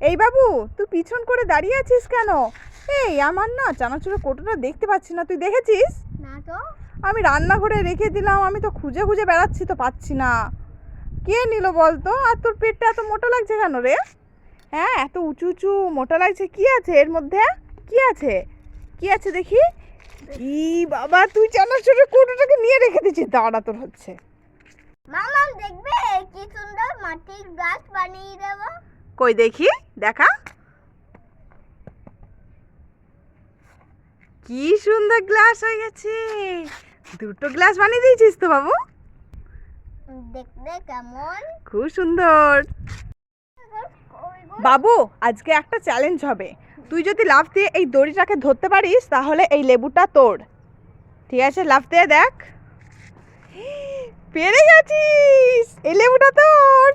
এই বাবু তুই পিছন করে দাঁড়িয়ে আছিস কেন? এই আমার না চানাচুরের কোটোটা দেখতে পাচ্ছি না তুই দেখেছিস? না তো। আমি রান্নাঘরে রেখে দিলাম আমি তো খুঁজে খুঁজে বেড়াচ্ছি তো পাচ্ছি না। কে নিল বলতো? আর তোর পেটটা এত মোটা লাগছে কেন রে? হ্যাঁ এত উঁচু উঁচু মোটা লাগছে কি আছে এর মধ্যে? কি আছে? কি আছে দেখি? ই বাবা তুই চানাচুরের কোটোটাকে নিয়ে রেখে দিচ্ছিস দাঁড়া তোর হচ্ছে। মামা দেখবে? কি সুন্দর মাটির গাছ বানিয়ে দেব। কই দেখি দেখা। কি সুন্দর গ্লাস হয়ে গেছে। দুটো গ্লাস বানিয়ে দিয়েছিস তো বাবু? দেখতে কেমন? খুব সুন্দর। বাবু আজকে একটা চ্যালেঞ্জ হবে। তুই যদি লাফ দিয়ে এই দড়িটাকে ধরতে পারিস তাহলে এই লেবুটা তোর। ঠিক আছে লাফ দিয়ে দেখ। পেরে গেছিস! এই লেবুটা তোর!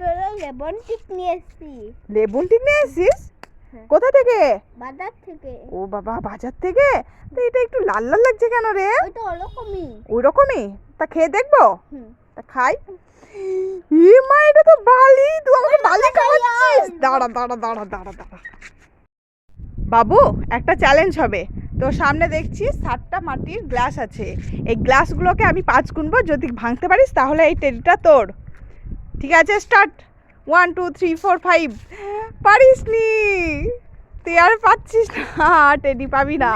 ধরো লেবন টিক নিয়ে এসছি। লেবুন ঠিক নিয়ে এসছিস? হ্যাঁ। কোথা থেকে? বাজার থেকে। ও বাবা বাজার থেকে? তো এটা একটু লাল লাল লাগছে কেন রে? ওই তো ওরকমই। ওই রকমই? তা খেয়ে দেখব? তা খাই। ই মা এটা তো বালি। তুই আমাকে বালি খাওয়াচ্ছিস? দাঁড়া দাঁড়া দাঁড়া দাঁড়া দাঁড়া। বাবু একটা চ্যালেঞ্জ হবে। তো সামনে দেখছি সাতটা মাটির গ্লাস আছে। এই গ্লাসগুলোকে আমি পাঁচ গুনবো। যদি ভাঙতে পারিস তাহলে এই টেরিটা তোর। ঠিক আছে start one two three four five পারিস নি? তুই আর পাচ্ছিস না। টেডি পাবি না।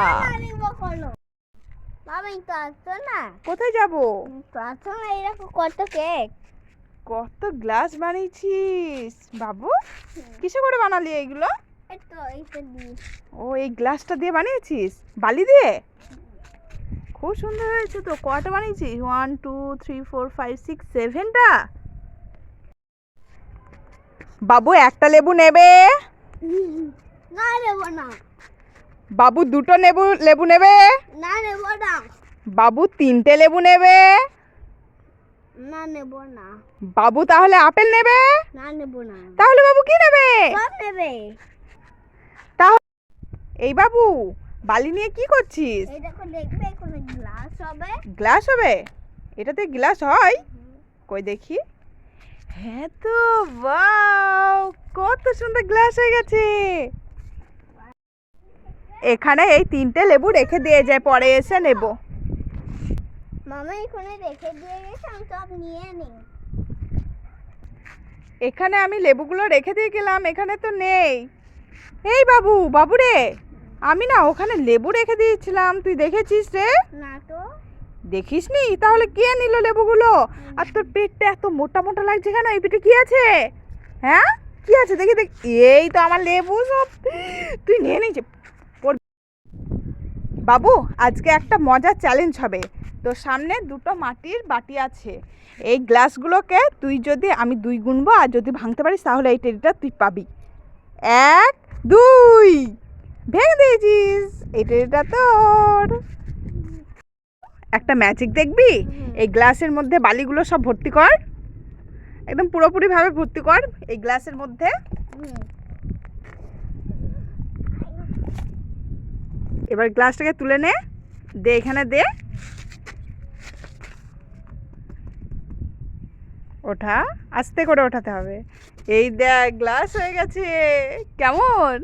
কোথায় যাব? কত কেক কত গ্লাস বানিয়েছিস? বাবু কিসে করে বানালি এইগুলো? ও এই গ্লাসটা দিয়ে বানিয়েছিস? বালি দিয়ে? খুব সুন্দর হয়েছে তো। কটা বানিয়েছিস? One two three four five six সেভেনটা বাবু একটা লেবু নেবে? না নেব না। বাবু দুটো লেবু লেবু নেবে? না নেব না। বাবু তিনটে লেবু নেবে? না নেব না। বাবু তাহলে আপেল নেবে? না নেব না। তাহলে বাবু কি নেবে? সব নেবে। তাহলে এই বাবু বালি নিয়ে কি করছিস? এই দেখো দেখবে কোনো গ্লাস হবে। গ্লাস হবে? এটাতে গ্লাস হয়? কই দেখি। হ্যাঁ তো বাও কত সুন্দর গ্লাস হয়ে গেছে। এখানে এই তিনটে লেবু রেখে দিয়ে যায় পরে এসে নেব। মামা এখানে রেখে দিয়ে গেছে আমি সব নিয়ে নিই। এখানে আমি লেবুগুলো রেখে দিয়ে গেলাম এখানে তো নেই। এই বাবু বাবু রে আমি না ওখানে লেবু রেখে দিয়েছিলাম তুই দেখেছিস রে? না তো। দেখিসনি? তাহলে কে নিল লেবুগুলো? আর তোর পেটটা এত মোটা মোটা লাগছে কেন? এই পেটে কি আছে? হ্যাঁ? কি আছে? দেখি দেখ। এই তো আমার লেবু সব। তুই নিয়ে নিয়েছে বাবু আজকে একটা মজার চ্যালেঞ্জ হবে। তোর সামনে দুটো মাটির বাটি আছে। এই গ্লাসগুলোকে তুই যদি আমি দুই গুনবো আর যদি ভাঙতে পারিস তাহলে এই টেডিটা তুই পাবি। এক দুই। ভেঙে দিয়েছিস। এই টেডিটা তোর। একটা ম্যাজিক দেখবি? এই গ্লাসের মধ্যে বালিগুলো সব ভর্তি কর। একদম পুরোপুরিভাবে ভর্তি কর এই গ্লাসের মধ্যে। এবার গ্লাসটাকে তুলে নে, দে এখানে দে। ওঠা, আস্তে করে ওঠাতে হবে। এই দেখ, গ্লাস হয়ে গেছে। কেমন?